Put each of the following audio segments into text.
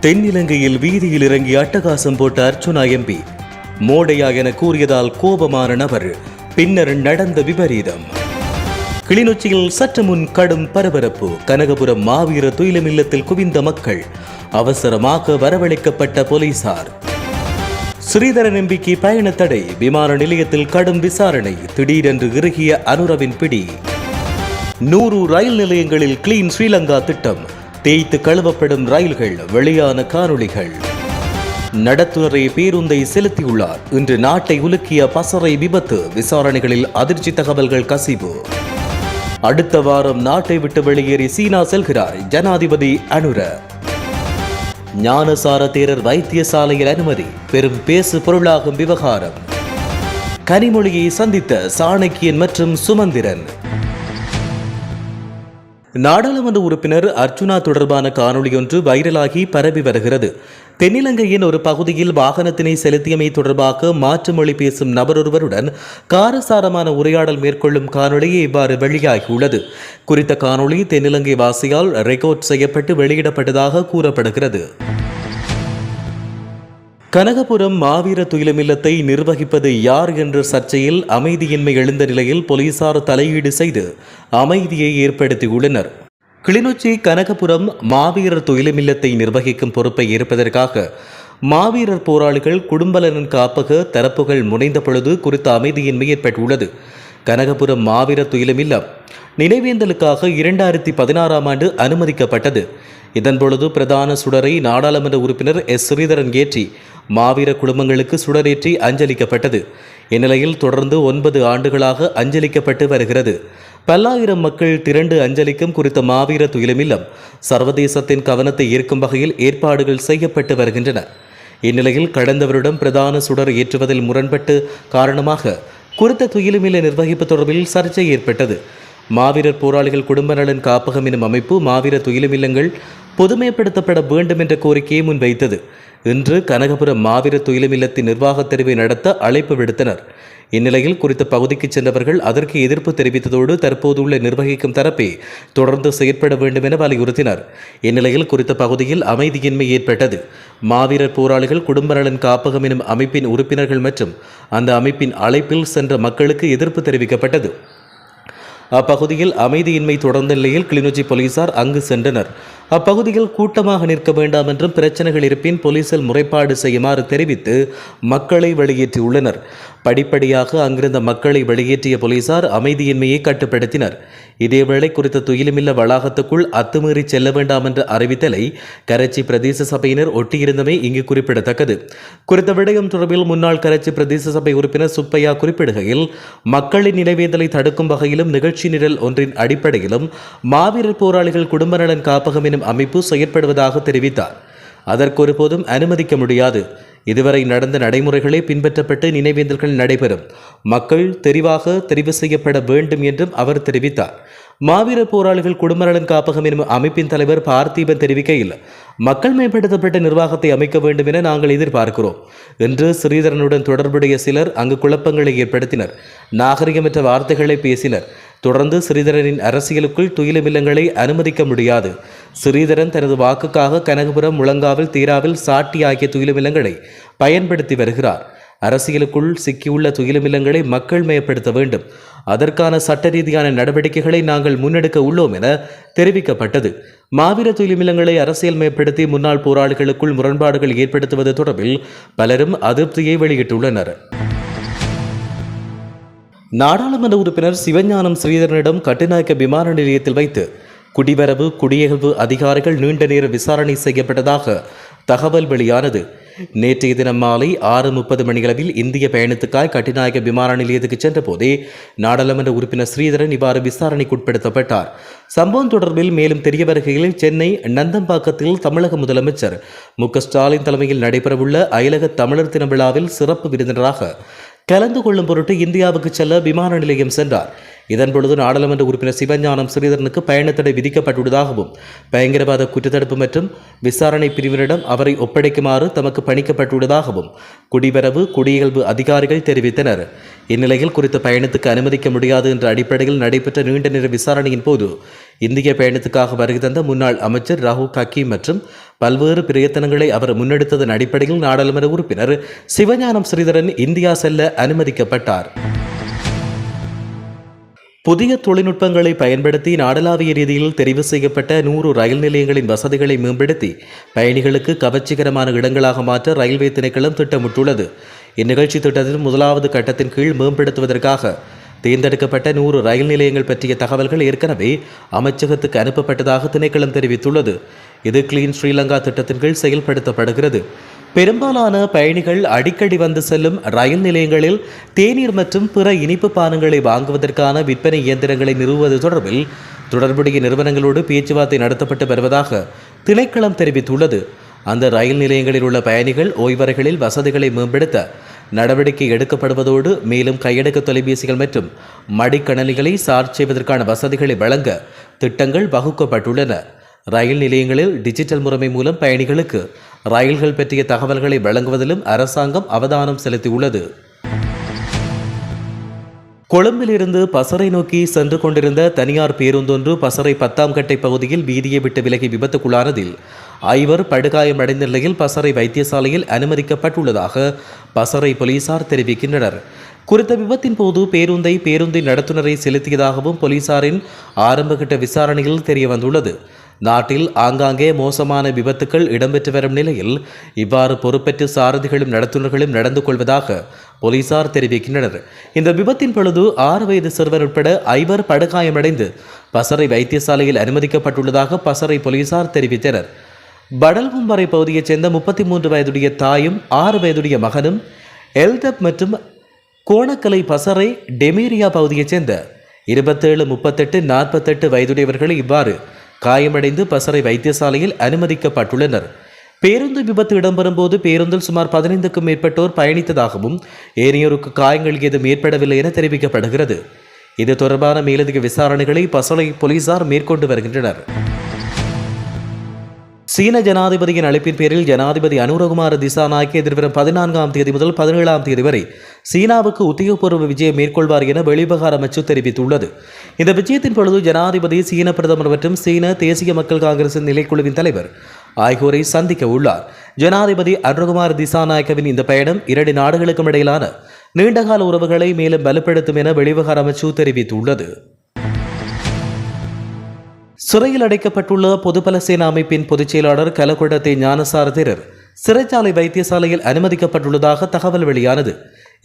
தென்னிலங்கையில் வீதியில் இறங்கி அட்டகாசம் போட்ட அர்ச்சுனா எம்பி. மோடையா என கூறியதால் கோபமான நபர். பின்னர் நடந்த விபரீதம். கிளிநொச்சியில் சற்று முன் கடும் பரபரப்பு. கனகபுரம் மாவீர துயிலம் இல்லத்தில் குவிந்த மக்கள். அவசரமாக வரவழைக்கப்பட்ட போலீசார். ஸ்ரீதரன் எம்பிக்கு பயண தடை விமான நிலையத்தில் கடும் விசாரணை. திடீரென்று இறுகிய அனுரவின் பிடி. நூறு ரயில் நிலையங்களில் கிளீன் ஸ்ரீலங்கா திட்டம். தேய்த்து கழுவப்படும் ரயில்கள் வெளியான காணொளிகள். நடத்துனரை பேருந்தை செலுத்தியுள்ளார். இன்று நாட்டை உலுக்கிய பசறை விபத்து விசாரணைகளில் அதிர்ச்சி தகவல்கள் கசிவு. அடுத்த வாரம் நாட்டை விட்டு வெளியேறி சீனா செல்கிறார் ஜனாதிபதி அனுர. ஞானசார தேரர் வைத்தியசாலையில் அனுமதி பெரும் பேசு பொருளாகும் விவகாரம். கனிமொழியை சந்தித்த சாணக்கியன் மற்றும் சுமந்திரன். நாடாளுமன்ற உறுப்பினர் அர்ச்சுனா தொடர்பான காணொளியொன்று வைரலாகி பரவி வருகிறது. தென்னிலங்கையின் ஒரு பகுதியில் வாகனத்தினை செலுத்தியமை தொடர்பாக மாற்று மொழி பேசும் நபரொருவருடன் காரசாரமான உரையாடல் மேற்கொள்ளும் காணொளி இவ்வாறு வெளியாகியுள்ளது. குறித்த காணொலி தென்னிலங்கை வாசியால் ரெக்கார்ட் செய்யப்பட்டு வெளியிடப்பட்டதாக கூறப்படுகிறது. கனகபுரம் மாவீர துயிலமில்லத்தை நிர்வகிப்பது யார் என்ற சர்ச்சையில் அமைதியின்மை எழுந்த நிலையில் போலீசார் தலையீடு செய்து அமைதியை ஏற்படுத்தியுள்ளனர். கிளிநொச்சி கனகபுரம் மாவீரர் துயிலமில்லத்தை நிர்வகிக்கும் பொறுப்பை ஏற்பதற்காக மாவீரர் போராளிகள் குடும்பநலன் காப்பக தரப்புகள் முனைந்த பொழுது குறித்த அமைதியின்மை ஏற்பட்டுள்ளது. கனகபுரம் மாவீரர் துயிலமில்லம் நினைவேந்தலுக்காக இரண்டாயிரத்தி பதினாறாம் ஆண்டு அனுமதிக்கப்பட்டது. இதன்பொழுது பிரதான சுடரை நாடாளுமன்ற உறுப்பினர் எஸ். ஸ்ரீதரன் ஏற்றி மாவீர குடும்பங்களுக்கு சுடரேற்றி அஞ்சலிக்கப்பட்டது. இந்நிலையில் தொடர்ந்து ஒன்பது ஆண்டுகளாக அஞ்சலிக்கப்பட்டு வருகிறது. பல்லாயிரம் மக்கள் திரண்டு அஞ்சலிக்கும் குறித்த மாவீர துயிலமில்லம் சர்வதேசத்தின் கவனத்தை ஈர்க்கும் வகையில் ஏற்பாடுகள் செய்யப்பட்டு வருகின்றன. இந்நிலையில் கடந்த வருடம் பிரதான சுடர் ஏற்றுவதில் முரண்பட்டு காரணமாக குறித்த துயிலுமில்ல நிர்வகிப்பு தொடர்பில் சர்ச்சை ஏற்பட்டது. மாவீரர் போராளிகள் குடும்ப நலன் காப்பகம் எனும் அமைப்பு மாவீர துயிலுமில்லங்கள் பொதுமைப்படுத்தப்பட வேண்டும் என்ற கோரிக்கையை முன்வைத்தது. இன்று கனகபுரம் மாவீர துயிலுமில்லத்தின் நிர்வாகத் தெரிவை நடத்த அழைப்பு விடுத்தனர். இந்நிலையில் குறித்த பகுதிக்கு சென்றவர்கள் அதற்கு எதிர்ப்பு தெரிவித்ததோடு தற்போதுள்ள நிர்வகிக்கும் தரப்பை தொடர்ந்து செயற்பட வேண்டும் என வலியுறுத்தினர். இந்நிலையில் குறித்த பகுதியில் அமைதியின்மை ஏற்பட்டது. மாவீரர் போராளிகள் குடும்ப நலன் காப்பகம் எனும் அமைப்பின் உறுப்பினர்கள் மற்றும் அந்த அமைப்பின் அழைப்பில் சென்ற மக்களுக்கு எதிர்ப்பு தெரிவிக்கப்பட்டது. அப்பகுதியில் அமைதியின்மை தொடர்ந்த நிலையில் கிளிநொச்சி போலீசார் அங்கு சென்றனர். அப்பகுதியில் கூட்டமாக நிற்க வேண்டாம் என்றும் பிரச்சனைகள் இருப்பின் போலீசில் முறைப்பாடு செய்யுமாறு தெரிவித்து மக்களை வெளியேற்றியுள்ளனர். படிப்படியாக அங்கிருந்த மக்களை வெளியேற்றிய போலீசார் அமைதியின்மையை கட்டுப்படுத்தினர். இதேவேளை குறித்த துயிலுமில்ல வளாகத்துக்குள் அத்துமீறி செல்ல வேண்டாம் என்ற அறிவித்தலை கரைச்சி பிரதேச சபையினர் ஒட்டியிருந்தமை இங்கு குறிப்பிடத்தக்கது. குறித்த விடயம் தொடர்பில் முன்னாள் கரைச்சி பிரதேச சபை உறுப்பினர் சுப்பையா குறிப்பிடுகையில் மக்களின் நினைவேந்தலை தடுக்கும் வகையிலும் நிகழ்ச்சி நிரல் ஒன்றின் அடிப்படையிலும் மாவீரர் போராளிகள் குடும்ப நலன் காப்பகம் எனும் அமைப்பு செயற்படுவதாக தெரிவித்தார். அதற்கு ஒருபோதும் அனுமதிக்க முடியாது. இதுவரை நடந்த நடைமுறைகளே பின்பற்றப்பட்டு நினைவேந்தல்கள் நடைபெறும். மக்கள் தெரிவாக தெரிவு செய்யப்பட வேண்டும் என்றும் அவர் தெரிவித்தார். மாவீரர் போராளிகள் குடும்பநலன் காப்பகம் எனும் அமைப்பின் தலைவர் பார்த்திபன் தெரிவிக்கையில் மக்கள் மேம்படுத்தப்பட்ட நிர்வாகத்தை அமைக்க வேண்டும் என நாங்கள் எதிர்பார்க்கிறோம் என்று ஸ்ரீதரனுடன் தொடர்புடைய சிலர் அங்கு குழப்பங்களை ஏற்படுத்தினர். நாகரிகமற்ற வார்த்தைகளை பேசினர். தொடர்ந்து ஸ்ரீதரனின் அரசியலுக்குள் துயிலமில்லங்களை அனுமதிக்க முடியாது. ஸ்ரீதரன் தனது வாக்குக்காக கனகபுரம் முழங்காவில் தீராவில் சாட்டி ஆகிய துயிலமில்லங்களை பயன்படுத்தி வருகிறார். அரசியலுக்குள் சிக்கியுள்ள துயிலமில்லங்களை மக்கள் மேம்படுத்த வேண்டும். அதற்கான சட்ட ரீதியான நடவடிக்கைகளை நாங்கள் முன்னெடுக்க உள்ளோம் என தெரிவிக்கப்பட்டது. மாவீர துயிலுமில்லங்களை அரசியல் மேம்படுத்தி முன்னாள் போராளிகளுக்குள் முரண்பாடுகள் ஏற்படுத்துவது தொடர்பில் பலரும் அதிருப்தியை வெளியிட்டுள்ளனர். நாடாளுமன்ற உறுப்பினர் சிவஞானம் ஸ்ரீதரனிடம் கட்டுநாயக்க விமான நிலையத்தில் வைத்து குடிவரவு குடியகழ்வு அதிகாரிகள் நீண்ட நேர விசாரணை செய்யப்பட்டதாக தகவல் வெளியானது. நேற்றைய தினம் மாலை ஆறு முப்பது மணியளவில் இந்திய பயணத்துக்காய் கட்டிநாயக விமான நிலையத்துக்கு சென்ற போதே நாடாளுமன்ற உறுப்பினர் ஸ்ரீதரன் இவ்வாறு விசாரணைக்குட்படுத்தப்பட்டார். சம்பவம் தொடர்பில் மேலும் தெரிய வருகையில் சென்னை நந்தம்பாக்கத்தில் தமிழக முதலமைச்சர் மு ஸ்டாலின் தலைமையில் நடைபெறவுள்ள அயலக தமிழர் தின விழாவில் சிறப்பு விருந்தினராக கலந்து கொள்ளும் பொருட்டு இந்தியாவுக்கு செல்ல விமான நிலையம் சென்றார். இதன் பொழுது நாடாளுமன்ற உறுப்பினர் சிவஞானம் ஸ்ரீதரனுக்கு பயணத்தடை விதிக்கப்பட்டுள்ளதாகவும் பயங்கரவாத குற்றத்தடுப்பு மற்றும் விசாரணை பிரிவினரிடம் அவரை ஒப்படைக்குமாறு தமக்கு பணிக்கப்பட்டுள்ளதாகவும் குடிவரவு குடியியல்பு அதிகாரிகள் தெரிவித்தனர். இந்நிலையில் குறித்த பயணத்துக்கு அனுமதிக்க முடியாது என்ற அடிப்படையில் நடைபெற்ற நீண்ட நேர விசாரணையின் போது இந்திய பயணத்துக்காக வருகை தந்த முன்னாள் அமைச்சர் ராகு ஹக்கீம் மற்றும் பல்வேறு பிரயத்தனங்களை அவர் முன்னெடுத்ததன் அடிப்படையில் நாடாளுமன்ற உறுப்பினர் சிவஞானம் ஸ்ரீதரன் இந்தியா செல்ல அனுமதிக்கப்பட்டார். புதிய தொழில்நுட்பங்களை பயன்படுத்தி நாடளாவிய ரீதியில் தெரிவு செய்யப்பட்ட நூறு ரயில் நிலையங்களின் வசதிகளை மேம்படுத்தி பயணிகளுக்கு கவர்ச்சிகரமான இடங்களாக மாற்ற ரயில்வே திணைக்களம் திட்டமிட்டுள்ளது. இந்நிகழ்ச்சி திட்டத்தின் முதலாவது கட்டத்தின் கீழ் மேம்படுத்துவதற்காக தேர்ந்தெடுக்கப்பட்ட நூறு ரயில் நிலையங்கள் பற்றிய தகவல்கள் ஏற்கனவே அமைச்சகத்துக்கு அனுப்பப்பட்டதாக திணைக்களம் தெரிவித்துள்ளது. இது கிளீன் ஸ்ரீலங்கா திட்டத்தின் கீழ் செயல்படுத்தப்படுகிறது. பெரும்பாலான பயணிகள் அடிக்கடி வந்து செல்லும் ரயில் நிலையங்களில் தேநீர் மற்றும் பிற இனிப்பு பானங்களை வாங்குவதற்கான விற்பனை இயந்திரங்களை நிறுவுவது தொடர்பில் தொடர்புடைய நிறுவனங்களோடு பேச்சுவார்த்தை நடத்தப்பட்டு வருவதாக திணைக்களம் தெரிவித்துள்ளது. அந்த ரயில் நிலையங்களில் உள்ள பயணிகள் ஓய்வறைகளில் வசதிகளை மேம்படுத்த நடவடிக்கை எடுக்கப்படுவதோடு மேலும் கையடக்க தொலைபேசிகள் மற்றும் மடிக்கணனிகளை சார்ஜ் செய்வதற்கான வசதிகளை வழங்க திட்டங்கள் வகுக்கப்பட்டுள்ளன. ரயில் நிலையங்களில் டிஜிட்டல் முறைமை மூலம் பயணிகளுக்கு ரயில்கள் பற்றிய தகவல்களை வழங்குவதிலும் அரசாங்கம் அவதானம் செலுத்தியுள்ளது. கொழும்பிலிருந்து பசறை நோக்கி சென்று கொண்டிருந்த தனியார் பேருந்தொன்று பசறை பத்தாம் கட்டை பகுதியில் வீதியை விட்டு விலகி விபத்துக்குள்ளானதில் ஐவர் படுகாயமடைந்த நிலையில் பசறை வைத்தியசாலையில் அனுமதிக்கப்பட்டுள்ளதாக பசறை போலீசார் தெரிவிக்கின்றனர். குறித்த விபத்தின் போது பேருந்தை பேருந்தின் நடத்துனரை செலுத்தியதாகவும் போலீசாரின் ஆரம்பகட்ட விசாரணையில் தெரியவந்துள்ளது. நாட்டில் ஆங்காங்கே மோசமான விபத்துக்கள் இடம்பெற்று வரும் நிலையில் இவ்வாறு பொறுப்பேற்று சாரதிகளும் நடத்துனர்களும் நடந்து கொள்வதாக போலீசார் தெரிவிக்கின்றனர். இந்த விபத்தின் பொழுது ஆறு வயது சிறுவர் உட்பட ஐவர் படுகாயமடைந்து பசறை வைத்தியசாலையில் அனுமதிக்கப்பட்டுள்ளதாக பசறை போலீசார் தெரிவித்தனர். படல்கும்பறை பகுதியைச் சேர்ந்த முப்பத்தி மூன்று வயதுடைய தாயும் ஆறு வயதுடைய மகனும் எல்தப் மற்றும் கோணக்கலை பசறை டெமீரியா பகுதியைச் சேர்ந்த இருபத்தேழு முப்பத்தெட்டு நாற்பத்தெட்டு வயதுடையவர்கள் இவ்வாறு காயமடைந்து பசறை வைத்தியசாலையில் அனுமதிக்கப்பட்டுள்ளனர். பேருந்து விபத்து இடம்பெறும்போது பேருந்தில் சுமார் பதினைந்துக்கும் மேற்பட்டோர் பயணித்ததாகவும் ஏனையோருக்கு காயங்கள் ஏதும் ஏற்படவில்லை என தெரிவிக்கப்படுகிறது. இது தொடர்பான மேலதிக விசாரணைகளை பசலை போலீசார் மேற்கொண்டு வருகின்றனர். சீன ஜனாதிபதியின் அழைப்பின் பேரில் ஜனாதிபதி அனுரகுமார திசாநாயக்கு எதிர்வரும் பதினான்காம் தேதி முதல் பதினேழாம் தேதி வரை சீனாவுக்கு உத்தியோகபூர்வ விஜயம் மேற்கொள்வார் என வெளிவிவகார அமைச்சு தெரிவித்துள்ளது. இந்த விஜயத்தின் பொழுது ஜனாதிபதி சீன பிரதமர் மற்றும் சீன தேசிய மக்கள் காங்கிரசின் நிலைக்குழுவின் தலைவர் ஆகியோரை சந்திக்க உள்ளார். ஜனாதிபதி அனுரகுமார் திசாநாயக்கவின் இந்த பயணம் இரண்டு நாடுகளுக்கும் இடையிலான நீண்டகால உறவுகளை மேலும் வலுப்படுத்தும் என வெளிவிவகார அமைச்சு தெரிவித்துள்ளது. சிறையில் அடைக்கப்பட்டுள்ள பொதுபல சேனா அமைப்பின் பொதுச் செயலாளர் கலகுடத்தை ஞானசார தேரர் சிறைச்சாலை வைத்தியசாலையில் அனுமதிக்கப்பட்டுள்ளதாக தகவல் வெளியானது.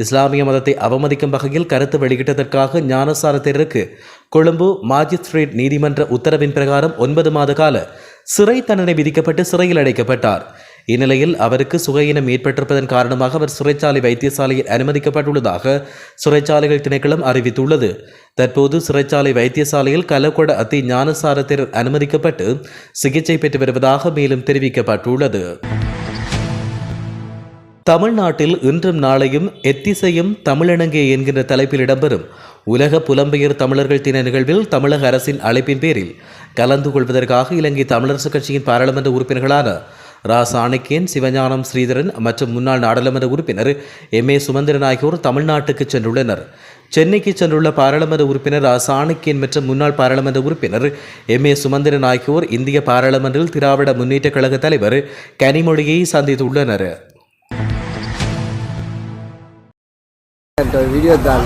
இஸ்லாமிய மதத்தை அவமதிக்கும் வகையில் கருத்து வெளியிட்டதற்காக ஞானசார தேரருக்கு கொழும்பு மாஜிஸ்ட்ரேட் நீதிமன்ற உத்தரவின் பிரகாரம் ஒன்பது மாத கால சிறை தண்டனை விதிக்கப்பட்டு சிறையில் அடைக்கப்பட்டார். இந்நிலையில் அவருக்கு சுகையினம் ஏற்பட்டிருப்பதன் காரணமாக அவர் சிறைச்சாலை வைத்தியசாலையில் அனுமதிக்கப்பட்டுள்ளதாக சிறைச்சாலைகள் திணைக்களம் அறிவித்துள்ளது. தற்போது சிறைச்சாலை வைத்தியசாலையில் கலக்கொட அத்தி ஞானசாரத்தினர் அனுமதிக்கப்பட்டு சிகிச்சை பெற்று வருவதாக மேலும் தெரிவிக்கப்பட்டுள்ளது. தமிழ்நாட்டில் இன்றும் நாளையும் எத்திசையும் தமிழணங்கே என்கின்ற தலைப்பில் இடம்பெறும் உலக புலம்பெயர் தமிழர்கள் தின நிகழ்வில் தமிழக அரசின் அழைப்பின் பேரில் கலந்து கொள்வதற்காக இலங்கை தமிழரசுக் கட்சியின் பாராளுமன்ற உறுப்பினர்களான ரா சாணக்கியன் சிவஞானம் ஸ்ரீதரன் மற்றும் முன்னாள் நாடாளுமன்ற உறுப்பினர் எம் ஏ சுமந்திரன் ஆகியோர் தமிழ்நாட்டுக்கு சென்றுள்ளனர். சென்னைக்கு சென்றுள்ள பாராளுமன்ற உறுப்பினர் ரா சாணக்கியன் மற்றும் முன்னாள் பாராளுமன்ற உறுப்பினர் எம் ஏ சுமந்திரன் ஆகியோர் இந்திய பாராளுமன்றில் திராவிட முன்னேற்றக் கழக தலைவர் கனிமொழியை சந்தித்துள்ளனர். வீடியோ தான்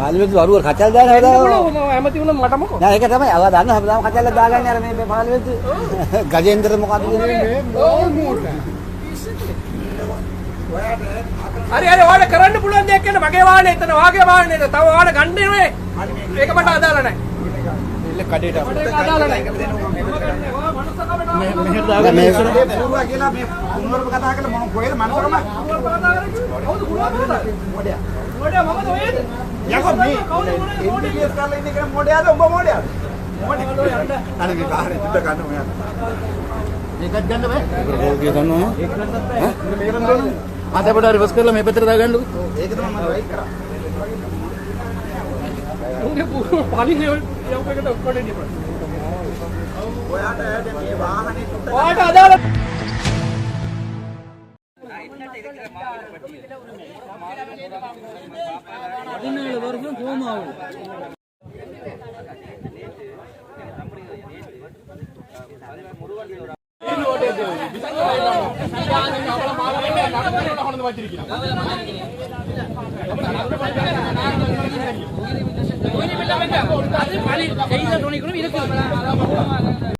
පාලිමේන්තු වරුව කචල් දාන එන්න. මම ඇමති වුණා මට මොකෝ. නෑ ඒක තමයි. අව දන්න හැමදාම කචල් දාගන්නේ අර මේ මේ පාලිමේන්තු ගජේන්ද්‍ර මොකද්ද කියන්නේ? හරි හරි ඔයාලට කරන්න පුළුවන් දෙයක් කියන මගේ වාහනේ එතන වාගේ වාහනේ තව ඔයාලට ගන්න නෙවෙයි. ඒක මට අදාළ නැහැ. එල්ල කඩේට මට අදාළ නැහැ. මම මනුස්සකමට දැන් මේ පුරුවා කියලා මේ කුණුවරප කතා කරලා මොන කොහෙද මනසකම ಆಸೆ ಪಡೋರಿಗೋಸ್ಕರ ಮೇ ಪತ್ರ ತಗೊಂಡು ಪಾನಿ ಒಕ್ಕೇ பதினேழு வருஷம் ஹோம் ஆகும். செய்த துணைக்குழும் இருக்கு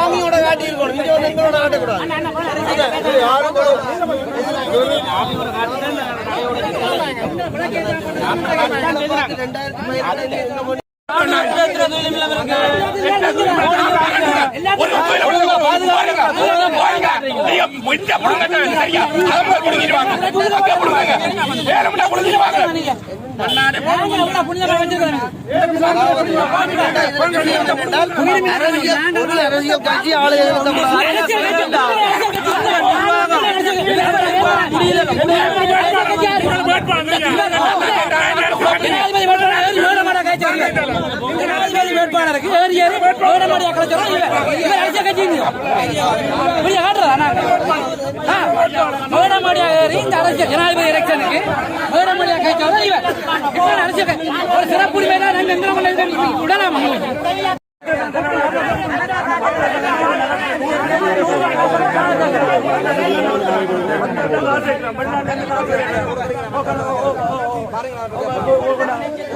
ஆமியோட வேட்டி இருக்கணும் இங்க ஒரு எங்களோட ஆட்டக்கூடாது யாரும் ரெண்டாயிரத்தி அரசியல் கட்சி வேட்பாளருக்கு ஏறி ஏறி வேடமாடியா கலைச்சோம் இவர் அரசியல் கட்சிங்க இப்படியே காட்டுறதா நாங்க ஏறி இந்த அரசியல் ஜனாதிபதி எலெக்ஷனுக்கு. வேடமாடியா கலைச்சோம் இவர் இப்போ அரசியல் ஒரு சிறப்புரிமை தான் நாங்கள் எங்களை விடலாமா? பாருங்க.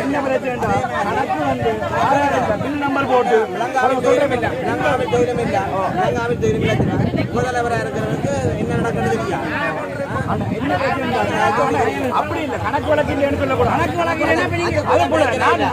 என்ன பிரச்சனை கணக்கு வந்து பில் நம்பர் போட்டு முதல்வராக இருக்கிறவருக்கு என்ன நடக்கிறது இல்லையா அப்படி இல்ல கணக்கு வழக்கு இல்லைன்னு சொல்லக்கூடாது கணக்கு வழக்கு அது போல நான்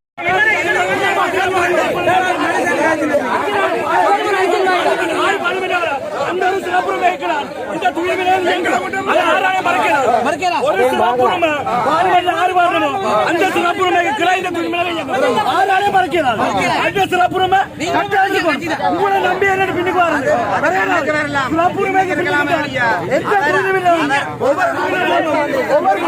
சிறப்புறம் வைக்கிறார் இந்த துணிவிலும் ஆராயம் மறைக்கிறார் ஒரு சிறப்புறம் பாரம்பரிய ஆறு வரணும் அந்த சிறப்புறம் வைக்கிறார் இந்த துணிவிலும் ஆராயம் மறைக்கிறார் அந்த சிறப்புறம் உங்களை நம்பி என்ன பின்னுக்கு வாருங்க சிறப்புறம் எந்த துணிவிலும் ஒவ்வொரு ஒவ்வொரு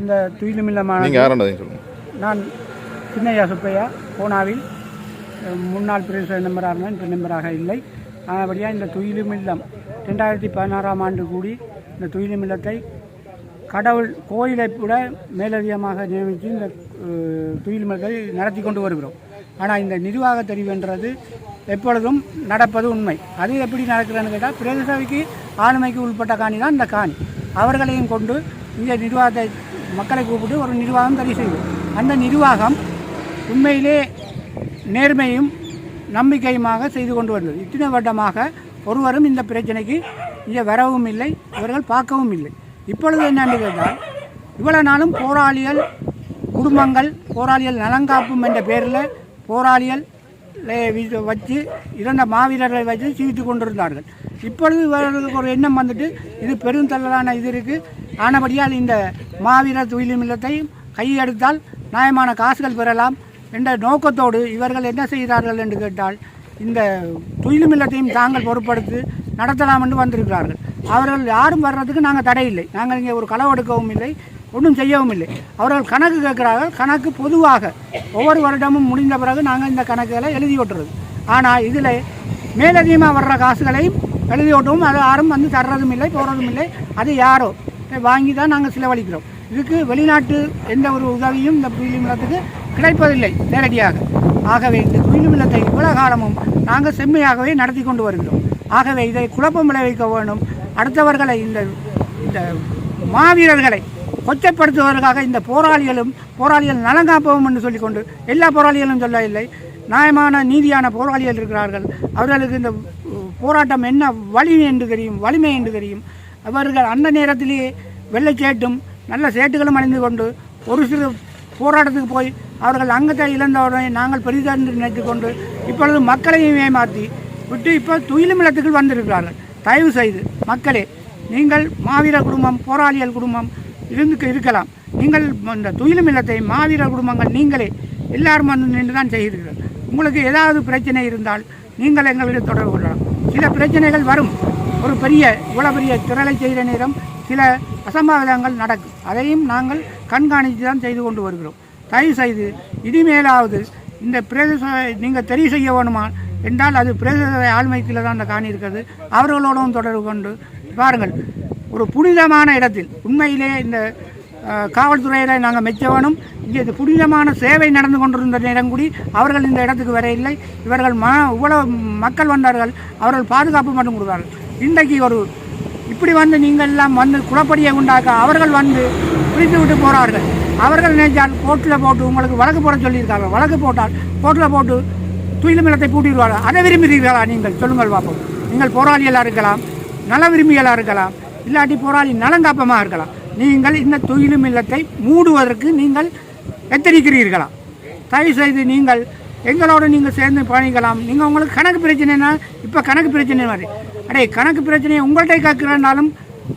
இந்த துயிலுமில்லமான நான் சின்னையா சுப்பையா போனாவில் முன்னாள் பிரதேச மெம்பராக இருந்தேன் இப்போ மெம்பராக இல்லை. ஆனபடியாக இந்த துயிலும் இல்லம் ரெண்டாயிரத்தி பதினாறாம் ஆண்டு கூடி இந்த துயிலும் இல்லத்தை கடவுள் கோயிலை கூட மேலதிகமாக நியமித்து இந்த துயில் மில்லத்தை நடத்தி கொண்டு வருகிறோம். ஆனால் இந்த நிர்வாக தெரிவுன்றது எப்பொழுதும் நடப்பது உண்மை. அது எப்படி நடக்கிறதுன்னு கேட்டால் பிரதேச சபைக்கு ஆளுமைக்கு உட்பட்ட காணி தான் இந்த காணி. அவர்களையும் கொண்டு இந்த நிர்வாகத்தை மக்களை கூப்பிட்டு ஒரு நிர்வாகம் தெரிவு செய்வோம் அந்த நிர்வாகம் உண்மையிலே நேர்மையும் நம்பிக்கையுமாக செய்து கொண்டு வந்தது இத்தனை வருடமாக ஒருவரும் இந்த பிரச்சனைக்கு இங்கே வரவும் இல்லை இவர்கள் பார்க்கவும் இல்லை. இப்பொழுது என்னென்று கேட்டால் இவ்வளவு நாளும் போராளிகள் குடும்பங்கள் போராளிகள் நலங்காப்பும் என்ற பேரில் போராளிகள் வச்சு இறந்த மாவீரர்களை வச்சு சீவித்து கொண்டிருந்தார்கள். இப்பொழுது இவர்களுக்கு ஒரு எண்ணம் வந்துட்டு இது பெருந்தள்ளலான இது இருக்குது ஆனபடியால் இந்த மாவீரர் துயிலும் இல்லத்தை கையெடுத்தால் நியாயமான காசுகள் பெறலாம் என்ற நோக்கத்தோடு இவர்கள் என்ன செய்கிறார்கள் என்று கேட்டால் இந்த துயிலும் இல்லத்தையும் தாங்கள் பொருட்படுத்தி நடத்தலாம் என்று வந்திருக்கிறார்கள். அவர்கள் யாரும் வர்றதுக்கு நாங்கள் தடையில்லை. நாங்கள் இங்கே ஒரு களவெடுக்கவும் இல்லை. ஒன்றும் செய்யவும் இல்லை. அவர்கள் கணக்கு கேட்கிறார்கள். கணக்கு பொதுவாக ஒவ்வொரு வருடமும் முடிந்த பிறகு நாங்கள் இந்த கணக்குகளை எழுதி ஓட்டுறது. ஆனால் இதில் மேலதிகமாக வர்ற காசுகளையும் எழுதி ஓட்டவும். அது யாரும் வந்து தர்றதும் இல்லை போகிறதும் இல்லை. அது யாரோ வாங்கி தான் நாங்கள் செலவழிக்கிறோம். இதுக்கு வெளிநாட்டு எந்த ஒரு உதவியும் இந்த துயிலு நிலத்துக்கு கிடைப்பதில்லை நேரடியாக. ஆகவே இந்த துயிலு நிலத்தை இவ்வளவு காலமும் நாங்கள் செம்மையாகவே நடத்தி கொண்டு வருகிறோம். ஆகவே இதை குழப்பம் விளைவிக்க வேண்டும் அடுத்தவர்களை இந்த இந்த மாவீரர்களை கொச்சைப்படுத்துவதற்காக இந்த போராளிகளும் போராளிகள் நலங்காப்பவும் என்று சொல்லிக்கொண்டு எல்லா போராளிகளும் சொல்ல இல்லை நியாயமான நீதியான போராளிகள் இருக்கிறார்கள். அவர்களுக்கு இந்த போராட்டம் என்ன வலிமை என்று தெரியும் வலிமை என்று தெரியும். அவர்கள் அந்த நேரத்திலேயே வெள்ளை சேட்டும் நல்ல சேட்டுகளும் அணிந்து கொண்டு ஒரு சிறு போராட்டத்துக்கு போய் அவர்கள் அங்கத்தை இழந்தவுடனே நாங்கள் பெரிதென்று நினைத்து கொண்டு இப்பொழுது மக்களையும் ஏமாற்றி விட்டு இப்போ துயிலும் இல்லத்துக்கு வந்திருக்கிறார்கள். தயவு செய்து மக்களே நீங்கள் மாவீரர் குடும்பம் போராளிகள் குடும்பம் இருந்து இருக்கலாம். நீங்கள் இந்த துயிலும் இல்லத்தை மாவீரர் குடும்பங்கள் நீங்களே எல்லாரும் வந்து நின்று தான் செய்கிறீர்கள் உங்களுக்கு ஏதாவது பிரச்சனை இருந்தால் நீங்கள் எங்களிடம் தொடர்பு கொள்ளலாம். சில பிரச்சனைகள் வரும். ஒரு பெரிய இவ்வளோ பெரிய திரளை செய்கிற நேரம் சில அசம்பாவிதங்கள் நடக்கும். அதையும் நாங்கள் கண்காணித்து தான் செய்து கொண்டு வருகிறோம். தயவு செய்து இனிமேலாவது இந்த பிரதேச நீங்கள் தெரிவு செய்ய வேணுமா? என்றால் அது பிரதேச ஆழ்மைக்கில் தான் அந்த காணி இருக்கிறது. அவர்களோடும் தொடர்பு கொண்டு பாருங்கள் ஒரு புனிதமான இடத்தில். உண்மையிலே இந்த காவல்துறையில் நாங்கள் மெச்சவனும் இங்கே இது புனிதமான சேவை நடந்து கொண்டிருந்த நேரம் கூடி அவர்கள் இந்த இடத்துக்கு வர இல்லை. இவர்கள் ம இவ்வளவு மக்கள் வந்தார்கள் அவர்கள் பாதுகாப்பு மட்டும் கொடுத்தார்கள். இன்றைக்கு ஒரு இப்படி வந்து நீங்கள் எல்லாம் வந்து குளப்படியை உண்டாக்க அவர்கள் வந்து பிரித்து விட்டு போகிறார்கள் அவர்கள் நினைச்சால் கோர்ட்டில் போட்டு உங்களுக்கு வழக்கு போட சொல்லியிருக்காங்க. வழக்கு போட்டால் கோர்ட்டில் போட்டு துயிலுமிலத்தை பூட்டிடுவார்கள். அதை விரும்புகிறீர்களா நீங்கள்? சொல்லுங்கள் பார்ப்போம் நீங்கள் போராளிகளாக இருக்கலாம் நல விரும்பிகளாக இருக்கலாம் இல்லாட்டி போராளி நலங்காப்பமாக இருக்கலாம். நீங்கள் இந்த தொழிலும் இல்லத்தை மூடுவதற்கு நீங்கள் எத்தரிக்கிறீர்களா தயவு செய்து நீங்கள் எங்களோட நீங்கள் சேர்ந்து பயணிக்கலாம் நீங்கள் உங்களுக்கு கணக்கு பிரச்சனைனா இப்போ கணக்கு பிரச்சனை மாதிரி அடே கணக்கு பிரச்சனையை உங்கள்கிட்ட கேட்குறனாலும்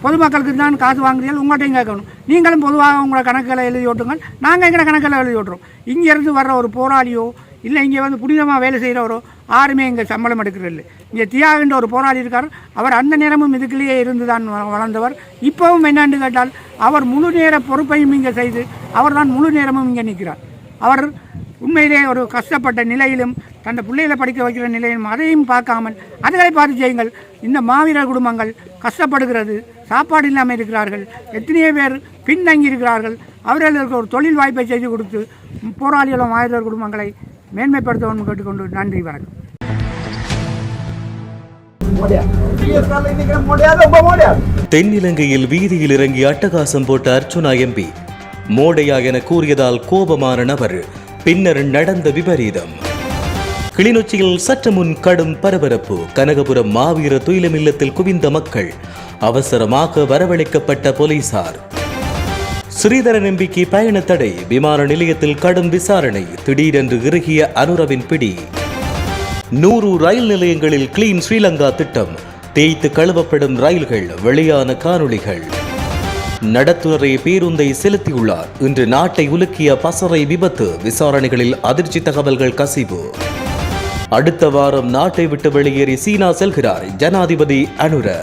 பொதுமக்களுக்கு தான் காசு வாங்குறீர்கள் உங்கள்கிட்டையும் கேட்கணும். நீங்களும் பொதுவாக உங்களை கணக்குகளை எழுதி ஓட்டுங்கள். நாங்கள் எங்களை கணக்கில் எழுதி ஓட்டுறோம். இங்கேருந்து வர்ற ஒரு போராளியோ இல்லை இங்கே வந்து புனிதமாக வேலை செய்கிறவரோ யாருமே இங்கே சம்பளம் எடுக்கிறது இங்கே தியாகின்ற ஒரு போராளி இருக்கார். அவர் அந்த நேரமும் இதுக்குள்ளேயே இருந்து தான் வ- வளர்ந்தவர். இப்போவும் என்னன்னு கேட்டால் அவர் முழு நேர பொறுப்பையும் இங்கே செய்து அவர் தான் முழு நேரமும் இங்கே நிற்கிறார். அவர் உண்மையிலே ஒரு கஷ்டப்பட்ட நிலையிலும் தன் பிள்ளைகளை படிக்க வைக்கிற நிலையிலும் அதையும் பார்க்காமல் அதுகளை பார்த்து செய்யுங்கள். இந்த மாவீரர் குடும்பங்கள் கஷ்டப்படுகிறது சாப்பாடு இல்லாமல் இருக்கிறார்கள் எத்தனையோ பேர் பின்தங்கி இருக்கிறார்கள் அவர்களுக்கு ஒரு தொழில் வாய்ப்பை செய்து கொடுத்து போராளிகளும் மாவீரர் குடும்பங்களை மேன்மைப்படுத்தவும் கேட்டுக்கொண்டு நன்றி வணக்கம். தென்னிலங்கையில் வீதியில் இறங்கி அட்டகாசம் போட்ட அர்ச்சுனா எம்பி மோடையா என கூறியதால் கோபமான நபர் பின்னர் நடந்த விபரீதம். கிளிநொச்சியில் சற்று முன் கடும் பரபரப்பு. கனகபுரம் மாவீர துயிலம் இல்லத்தில் குவிந்த மக்கள் அவசரமாக வரவழைக்கப்பட்ட போலீசார். ஸ்ரீதரன் எம்பிக்கு பயண தடை. விமான நிலையத்தில் கடும் விசாரணை. திடீரென்று இறுகிய அனுரவின் பிடி. நூறு ரயில் நிலையங்களில் கிளீன் ஸ்ரீலங்கா திட்டம். தேய்த்து கழுவப்படும் ரயில்கள் வெளியான காணொளிகள். நடத்துனரை பேருந்தை செலுத்தியுள்ளார். இன்று நாட்டை உலுக்கிய பசறை விபத்து. விசாரணைகளில் அதிர்ச்சி தகவல்கள் கசிவு. அடுத்த வாரம் நாட்டை விட்டு வெளியேறி சீனா செல்கிறார் ஜனாதிபதி அனுர.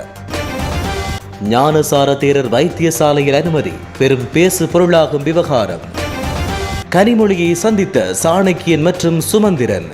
ஞானசார தேரர் வைத்தியசாலையில் அனுமதி. பெரும் பேசு பொருளாகும் விவகாரம். கனிமொழியை சந்தித்த சாணக்கியன் மற்றும் சுமந்திரன்.